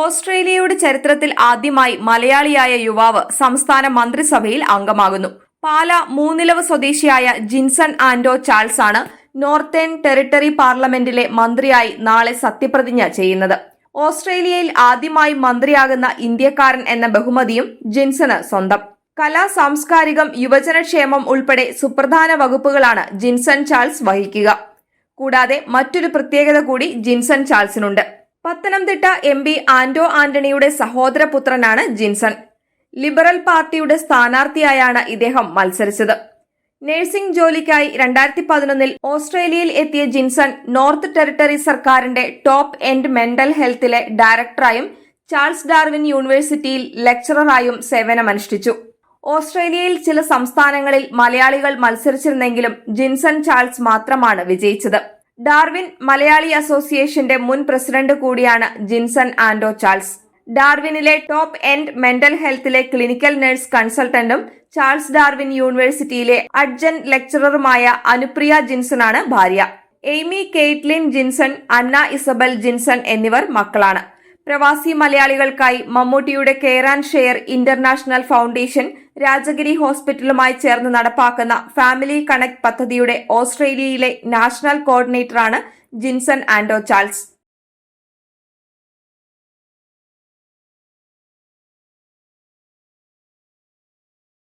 ഓസ്ട്രേലിയയുടെ ചരിത്രത്തിൽ ആദ്യമായി മലയാളിയായ യുവാവ് സംസ്ഥാന മന്ത്രിസഭയിൽ അംഗമാകുന്നു. പാല മൂന്നിലവ് സ്വദേശിയായ ജിൻസൺ ആൻഡോ ചാൾസ് ആണ് നോർത്തേൺ ടെറിട്ടറി പാർലമെന്റിലെ മന്ത്രിയായി നാളെ സത്യപ്രതിജ്ഞ ചെയ്യുന്നത്. ഓസ്ട്രേലിയയിൽ ആദ്യമായി മന്ത്രിയാകുന്ന ഇന്ത്യക്കാരൻ എന്ന ബഹുമതിയും ജിൻസന് സ്വന്തം. കലാ സാംസ്കാരികം യുവജനക്ഷേമം ഉൾപ്പെടെ സുപ്രധാന വകുപ്പുകളാണ് ജിൻസൺ ചാൾസ് വഹിക്കുക. കൂടാതെ മറ്റൊരു പ്രത്യേകത കൂടി ജിൻസൺ ചാൾസിനുണ്ട്. പത്തനംതിട്ട എം പി ആന്റോ ആന്റണിയുടെ സഹോദരപുത്രനാണ് ജിൻസൺ. ലിബറൽ പാർട്ടിയുടെ സ്ഥാനാർത്ഥിയായാണ് ഇദ്ദേഹം മത്സരിച്ചത്. നഴ്സിംഗ് ജോലിക്കായി രണ്ടായിരത്തി പതിനൊന്നിൽ ഓസ്ട്രേലിയയിൽ എത്തിയ ജിൻസൺ നോർത്ത് ടെറിട്ടറി സർക്കാരിന്റെ ടോപ്പ് എൻഡ് മെന്റൽ ഹെൽത്തിലെ ഡയറക്ടറായും ചാൾസ് ഡാർവിൻ യൂണിവേഴ്സിറ്റിയിൽ ലെക്ചററായും സേവനമനുഷ്ഠിച്ചു. ഓസ്ട്രേലിയയിൽ ചില സംസ്ഥാനങ്ങളിൽ മലയാളികൾ മത്സരിച്ചിരുന്നെങ്കിലും ജിൻസൺ ചാൾസ് മാത്രമാണ് വിജയിച്ചത്. ഡാർവിൻ മലയാളി അസോസിയേഷന്റെ മുൻ പ്രസിഡന്റ് കൂടിയാണ് ജിൻസൺ ആൻഡോ ചാൾസ്. ഡാർവിനിലെ ടോപ്പ് എൻഡ് മെന്റൽ ഹെൽത്തിലെ ക്ലിനിക്കൽ നഴ്സ് കൺസൾട്ടന്റും ചാൾസ് ഡാർവിൻ യൂണിവേഴ്സിറ്റിയിലെ അഡ്ജൻ ലെക്ചററുമായ അനുപ്രിയ ജിൻസണാണ് ഭാര്യ. Aimee Caitlin Jinson Anna Isabel Jinson എന്നിവർ മക്കളാണ്. പ്രവാസി മലയാളികൾക്കായി മമ്മൂട്ടിയുടെ Care and Share International Foundation Rajagiri ഹോസ്പിറ്റലുമായി ചേർന്ന് നടപ്പാക്കുന്ന ഫാമിലി കണക്ട് പദ്ധതിയുടെ ഓസ്ട്രേലിയയിലെ നാഷണൽ കോർഡിനേറ്ററാണ് ജിൻസൺ ആൻഡോ ചാൾസ്.